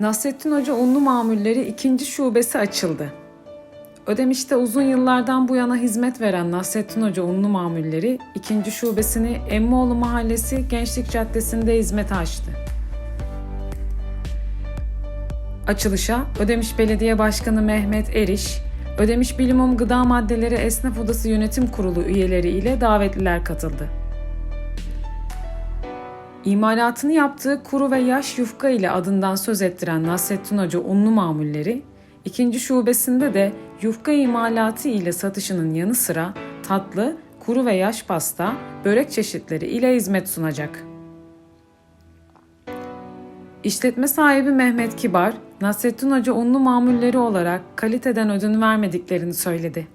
Nasrettin Hoca Unlu Mamulleri ikinci şubesi açıldı. Ödemiş'te uzun yıllardan bu yana hizmet veren Nasrettin Hoca Unlu Mamulleri ikinci şubesini Emmioğlu Mahallesi Gençlik Caddesi'nde hizmete açtı. Açılışa Ödemiş Belediye Başkanı Mehmet Eriş, Ödemiş Bilimum Gıda Maddeleri Esnaf Odası Yönetim Kurulu üyeleri ile davetliler katıldı. İmalatını yaptığı kuru ve yaş yufka ile adından söz ettiren Nasrettin Hoca unlu mamulleri, ikinci şubesinde de yufka imalatı ile satışının yanı sıra tatlı, kuru ve yaş pasta, börek çeşitleri ile hizmet sunacak. İşletme sahibi Mehmet Kibar, Nasrettin Hoca unlu mamulleri olarak kaliteden ödün vermediklerini söyledi.